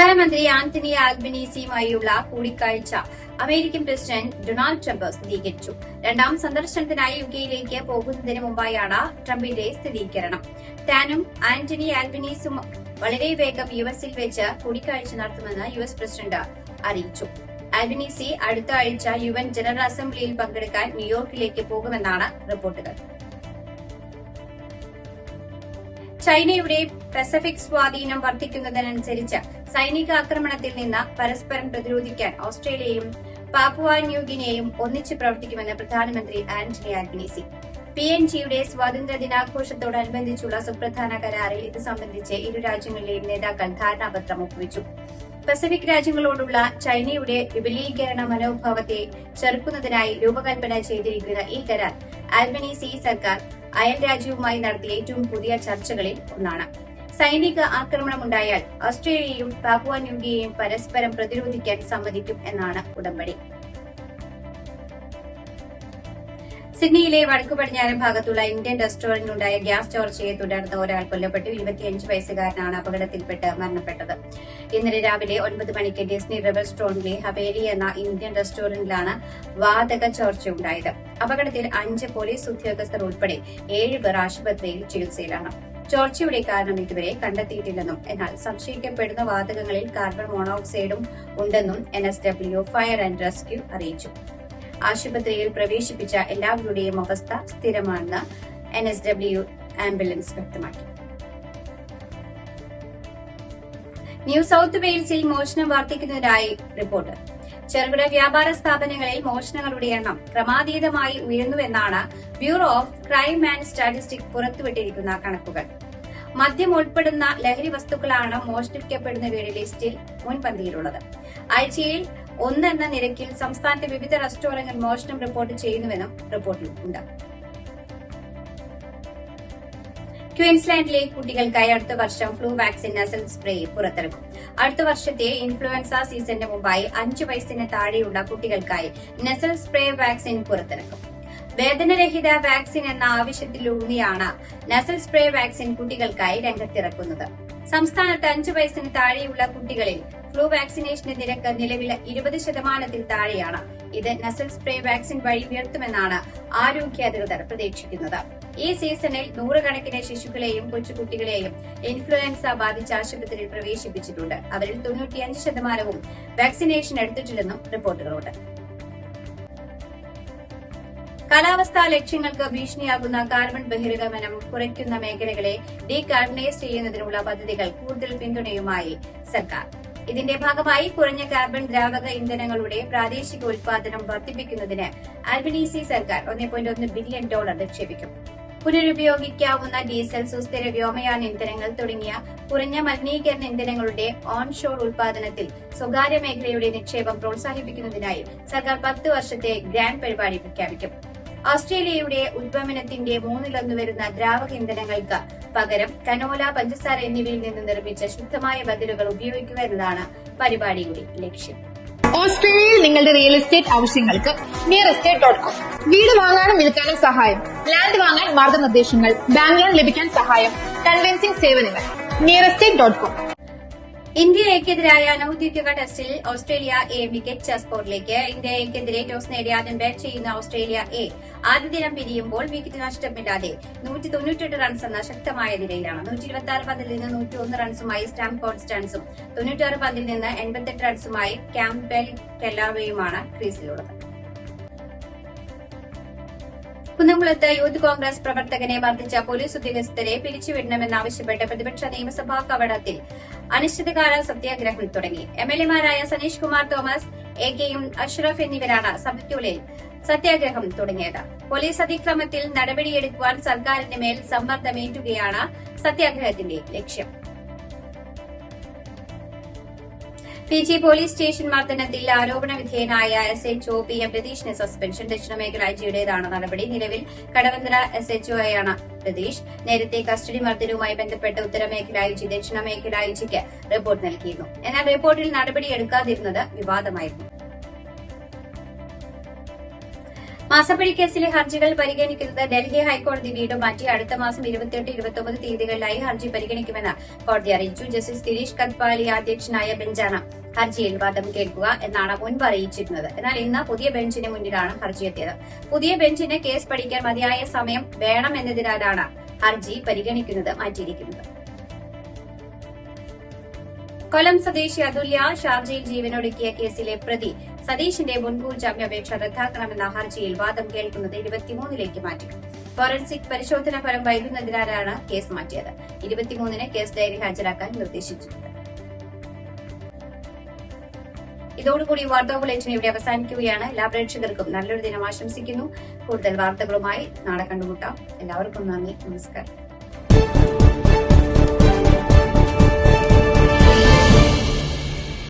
പ്രധാനമന്ത്രി ആന്റണി ആൽബനീസിയുമായുള്ള കൂടിക്കാഴ്ച American president Donald Trump സ്ഥിരീകരിച്ചു രണ്ടാം സന്ദർശനത്തിനായി യുകെയിലേക്ക് പോകുന്നതിന് മുമ്പായാണ് ട്രംപിന്റെ സ്ഥിരീകരണം. താനും ആന്റണി ആൽബനീസും വളരെ വേഗം യു എസിൽ വെച്ച് കൂടിക്കാഴ്ച നടത്തുമെന്ന് യു എസ് പ്രസിഡന്റ് അറിയിച്ചു. ആൽബനീസി അടുത്ത ആഴ്ച യു എൻ ജനറൽ അസംബ്ലിയിൽ പങ്കെടുക്കാൻ ന്യൂയോർക്കിലേക്ക് പോകുമെന്നാണ് റിപ്പോർട്ടുകൾ. ചൈനയുടെ പസഫിക് സ്വാധീനം വർദ്ധിക്കുന്നതിനനുസരിച്ച് സൈനിക ആക്രമണത്തിൽ നിന്ന് പരസ്പരം പ്രതിരോധിക്കാൻ ഓസ്ട്രേലിയയും പാപ്പുവ ന്യൂഗിനിയയും ഒന്നിച്ച് പ്രവർത്തിക്കുമെന്ന് പ്രധാനമന്ത്രി ആന്റണി ആൽബിനീസി. പി എൻ ജിയുടെ സ്വാതന്ത്ര്യ ദിനാഘോഷത്തോടനുബന്ധിച്ചുള്ള സുപ്രധാന കരാറിൽ ഇത് സംബന്ധിച്ച് ഇരു രാജ്യങ്ങളിലെയും നേതാക്കൾ ധാരണാപത്രം ഒപ്പുവച്ചു. പസഫിക് രാജ്യങ്ങളോടുള്ള ചൈനയുടെ വിപുലീകരണ മനോഭാവത്തെ ചെറുക്കുന്നതിനായി രൂപകൽപ്പന ചെയ്തിരിക്കുന്ന ഈ കരാർ ആൽബനീസി സർക്കാർ അയൽ രാജ്യവുമായി നടത്തിയ ഏറ്റവും പുതിയ ചർച്ചകളിൽ ഒന്നാണ്. സൈനിക ആക്രമണമുണ്ടായാൽ ഓസ്ട്രേലിയയും പാപ്പുവ ന്യൂഗിയയും പരസ്പരം പ്രതിരോധിക്കാൻ സമ്മതിക്കും എന്നാണ് ഉടമ്പടി. സിഡ്നിയിലെ വടക്കു പടിഞ്ഞാറൻ ഭാഗത്തുള്ള ഇന്ത്യൻ റെസ്റ്റോറന്റിലുണ്ടായ ഗ്യാസ് ചോർച്ചയെ തുടർന്ന് ഒരാൾ കൊല്ലപ്പെട്ടു. ഇരുപത്തിയഞ്ച് വയസ്സുകാരനാണ് അപകടത്തിൽപ്പെട്ട് മരണപ്പെട്ടത്. ഇന്നലെ രാവിലെ ഒൻപത് മണിക്ക് ഡിസ്നി റിവർ സ്റ്റോണിലെ ഹവേലി എന്ന ഇന്ത്യൻ റെസ്റ്റോറന്റിലാണ് വാതക ചോർച്ച ഉണ്ടായത്. അപകടത്തിൽ അഞ്ച് പോലീസ് ഉദ്യോഗസ്ഥർ ഉൾപ്പെടെ ഏഴ് പേർ ആശുപത്രിയിൽ ചികിത്സയിലാണ്. ചോർച്ചയുടെ കാരണം ഇതുവരെ കണ്ടെത്തിയിട്ടില്ലെന്നും എന്നാൽ സംശയിക്കപ്പെടുന്ന വാതകങ്ങളിൽ കാർബൺ മോണോക്സൈഡും ഉണ്ടെന്നും N S W fire and rescue അറിയിച്ചു. ആശുപത്രിയിൽ പ്രവേശിപ്പിച്ച എല്ലാവരുടെയും അവസ്ഥ സ്ഥിരമാണെന്ന് എൻ എസ് ഡബ്ല്യു ആംബുലൻസ് വ്യക്തമാക്കി. ന്യൂ സൌത്ത് വെയിൽസിൽ മോഷണം വർദ്ധിക്കുന്നതായി റിപ്പോർട്ട്. ചെറുകിട വ്യാപാര സ്ഥാപനങ്ങളിൽ മോഷണങ്ങളുടെ എണ്ണം ക്രമാതീതമായി ഉയർന്നുവെന്നാണ് bureau of crime and statistic പുറത്തുവിട്ടിരിക്കുന്ന കണക്കുകൾ. മദ്യം ഉൾപ്പെടുന്ന ലഹരി വസ്തുക്കളാണ് മോഷ്ടിക്കപ്പെടുന്നവയുടെ ലിസ്റ്റിൽ മുൻപന്തിയിലുള്ളത്. ആഴ്ചയിൽ ഒന്നെന്ന നിരക്കിൽ സംസ്ഥാനത്തെ വിവിധ റെസ്റ്റോറന്റുകൾ മോഷണം റിപ്പോർട്ട് ചെയ്യുന്നുവെന്നും റിപ്പോർട്ടിലുണ്ട്. ക്വീൻസ്ലാൻഡിലെ കുട്ടികൾക്കായി അടുത്ത വർഷം ഫ്ലൂ വാക്സിൻ നസൽ സ്പ്രേ പുറത്തിറക്കും. അടുത്ത വർഷത്തെ ഇൻഫ്ലുവൻസ സീസണിന് മുമ്പായി അഞ്ചു വയസ്സിന് താഴെയുള്ള കുട്ടികൾക്കായി നസൽ സ്പ്രേ വാക്സിൻ പുറത്തിറക്കും. വേദനരഹിത വാക്സിൻ എന്ന ആവശ്യത്തിലൂന്നിയാണ് നസൽ സ്പ്രേ വാക്സിൻ കുട്ടികൾക്കായി രംഗത്തിറക്കുന്നത്. സംസ്ഥാനത്ത് അഞ്ചു വയസ്സിന് താഴെയുള്ള കുട്ടികളിൽ ഫ്ലൂ വാക്സിനേഷന്റെ നിരക്ക് നിലവിലെ ഇരുപത് ശതമാനത്തിൽ താഴെയാണ്. ഇത് നസൽ സ്പ്രേ വാക്സിൻ വഴി ഉയർത്തുമെന്നാണ് ആരോഗ്യ അധികൃതർ പ്രതീക്ഷിക്കുന്നത്. ഈ സീസണിൽ നൂറുകണക്കിന് ശിശുക്കളെയും കൊച്ചുകുട്ടികളെയും ഇൻഫ്ലുവൻസ ബാധിച്ച് ആശുപത്രിയിൽ പ്രവേശിപ്പിച്ചിട്ടുണ്ട്. അവരിൽ തൊണ്ണൂറ്റിയഞ്ച് ശതമാനവും വാക്സിനേഷൻ എടുത്തിട്ടില്ലെന്നും റിപ്പോർട്ടുകളുണ്ട്. കാലാവസ്ഥാ ലക്ഷ്യങ്ങൾക്ക് ഭീഷണിയാകുന്ന കാർബൺ ബഹിർഗമനം കുറയ്ക്കുന്ന മേഖലകളെ ഡീകാർബണൈസ് ചെയ്യുന്നതിനുള്ള പദ്ധതികൾ കൂടുതൽ പിന്തുണയുമായി സർക്കാർ. ഇതിന്റെ ഭാഗമായി കുറഞ്ഞ കാർബൺ ദ്രാവക ഇന്ധനങ്ങളുടെ പ്രാദേശിക ഉൽപാദനം വർദ്ധിപ്പിക്കുന്നതിന് അൽബിനീസി സർക്കാർ ഒന്നേ പോയിന്റ് ഒന്ന് ബില്യൺ ഡോളർ നിക്ഷേപിക്കും. പുനരുപയോഗിക്കാവുന്ന ഡീസൽ സുസ്ഥിര വ്യോമയാന ഇന്ധനങ്ങൾ തുടങ്ങിയ കുറഞ്ഞ മലിനീകരണ ഇന്ധനങ്ങളുടെ ഓൺഷോർ ഉൽപാദനത്തിൽ സ്വകാര്യ മേഖലയുടെ നിക്ഷേപം പ്രോത്സാഹിപ്പിക്കുന്നതിനായി സർക്കാർ പത്ത് വർഷത്തെ ഗ്രാൻഡ് പരിപാടി പ്രഖ്യാപിക്കും. ഓസ്ട്രേലിയയുടെ ഉദ്വമനത്തിന്റെ മൂന്നിലൊന്ന് വരുന്ന ദ്രാവക ഇന്ധനങ്ങൾക്ക് പകരം കനോല പഞ്ചസാര എന്നിവയിൽ നിന്ന് നിർമ്മിച്ച ശുദ്ധമായ ബദലുകൾ ഉപയോഗിക്കുക എന്നതാണ് പരിപാടിയുടെ ലക്ഷ്യം. ഓസ്ട്രേലിയയിൽ നിങ്ങളുടെ റിയൽ എസ്റ്റേറ്റ് ആവശ്യങ്ങൾക്ക് നിയർ എസ്റ്റേറ്റ് ഡോട്ട് കോം വീട് വാങ്ങാനും വിൽക്കാനും സഹായം. ലാൻഡ് വാങ്ങാൻ മാർഗനിർദ്ദേശങ്ങൾ ബാങ്ക് ലോൺ ലഭിക്കാൻ സഹായം കൺവെൻസിംഗ് സേവനങ്ങൾ നിയർ എസ്റ്റേറ്റ് ഡോട്ട് കോം ഇന്ത്യയ്ക്കെതിരായ അനൌദ്യോഗിക ടെസ്റ്റിൽ ഓസ്ട്രേലിയ എ മികച്ച സ്കോറിലേക്ക് ഇന്ത്യയ്ക്കെതിരെ ടോസ് നേടി ആദ്യം ബാറ്റ് ചെയ്യുന്ന ഓസ്ട്രേലിയ എ ആദ്യ ദിനം പിരിയുമ്പോൾ വിക്കറ്റ് നഷ്ടമില്ലാതെ നൂറ്റി തൊണ്ണൂറ്റെട്ട് റൺസ് എന്ന ശക്തമായ നിലയിലാണ് നൂറ്റി ഇരുപത്തി ആറ് പന്തിൽ നിന്ന് നൂറ്റി ഒന്ന് റൺസുമായി സ്റ്റാം കോൺസ്റ്റൻസും തൊണ്ണൂറ്റാറ് പന്തിൽ നിന്ന് എൺപത്തെട്ട് റൺസുമായി ക്യാമ്പൽ കെല്ലാവയുമാണ് ക്രീസിലുള്ളത്. കുന്നംകുളത്ത് യൂത്ത് കോൺഗ്രസ് പ്രവർത്തകനെ മർദ്ദിച്ച പോലീസ് ഉദ്യോഗസ്ഥരെ പിരിച്ചുവിടണമെന്നാവശ്യപ്പെട്ട് പ്രതിപക്ഷ നിയമസഭാ കവടത്തിൽ അനിശ്ചിതകാല സത്യാഗ്രഹം തുടങ്ങി. എംഎൽഎമാരായ സനീഷ് കുമാർ തോമസ് എ കെയും അഷ്റഫ് എന്നിവരാണ് സഭയ്ക്കുള്ളിൽ സത്യാഗ്രഹം തുടങ്ങിയത്. പോലീസ് അതിക്രമത്തിൽ നടപടിയെടുക്കുവാൻ സർക്കാരിന് മേൽ സമ്മർദ്ദമേറ്റുകയാണ് സത്യാഗ്രഹത്തിന്റെ ലക്ഷ്യം. പി ജി പോലീസ് സ്റ്റേഷൻ മർദ്ദനത്തിൽ ആരോപണ വിധേയനായ S H O P M രതീഷിന് suspension. ദക്ഷിണമേഖല ഐജിയുടേതാണ് നടപടി. നിലവിൽ കടവന്തര എസ് എച്ച് ഒയാണ് രതീഷ്. നേരത്തെ കസ്റ്റഡി മർദ്ദനവുമായി ബന്ധപ്പെട്ട് ഉത്തരമേഖല ഐജി ദക്ഷിണമേഖല ഐജിക്ക് റിപ്പോർട്ട് നൽകിയിരുന്നു. എന്നാൽ റിപ്പോർട്ടിൽ നടപടിയെടുക്കാതിരുന്നത് വിവാദമായിരുന്നു. മാസപ്പടി കേസിലെ ഹർജികൾ പരിഗണിക്കുന്നത് ഡൽഹി ഹൈക്കോടതി വീണ്ടും മാറ്റി. അടുത്ത മാസം ഇരുപത്തിയെട്ട് ഇരുപത്തിയൊമ്പത് തീയതികളിലായി ഹർജി പരിഗണിക്കുമെന്ന് കോടതി അറിയിച്ചു. ജസ്റ്റിസ് ഗിരീഷ് കത്പാലി അധ്യക്ഷനായ ബെഞ്ചാണ് ഹർജിയിൽ വാദം കേൾക്കുക എന്നാണ് മുൻപ് അറിയിച്ചിരുന്നത്. എന്നാൽ ഇന്ന് പുതിയ ബെഞ്ചിന് മുന്നിലാണ് ഹർജി എത്തിയത്. പുതിയ ബെഞ്ചിന് കേസ് പഠിക്കാൻ മതിയായ സമയം വേണമെന്നതിനാലാണ് ഹർജി പരിഗണിക്കുന്നത് മാറ്റിയിരിക്കുന്നത്. കൊല്ലം സ്വദേശി അതുല്യ ഷാർജയിൽ ജീവനൊടുക്കിയ കേസിലെ പ്രതി സതീഷിന്റെ മുൻകൂർ ജാമ്യാപേക്ഷ റദ്ദാക്കണമെന്ന ഹർജിയിൽ വാദം കേൾക്കുന്നത് ഇരുപത്തിമൂന്നിലേക്ക് മാറ്റി ഫോറൻസിക് പരിശോധന ഫലം വൈകുന്നതിനാലാണ് കേസ് മാറ്റിയത്. ഇരുപത്തിമൂന്നിന് കേസ് ഡയറി ഹാജരാക്കാൻ നിർദ്ദേശിച്ചിട്ടുണ്ട്. ഇതോടുകൂടി വാർത്താ ബുള്ളറ്റിൻ ഇവിടെ അവസാനിക്കുകയാണ്. എല്ലാ പ്രേക്ഷകർക്കും നല്ലൊരു ദിനം ആശംസിക്കുന്നു. കൂടുതൽ വാർത്തകളുമായി നാളെ കണ്ടുമുട്ടാം. എല്ലാവർക്കും നന്ദി. നമസ്കാരം.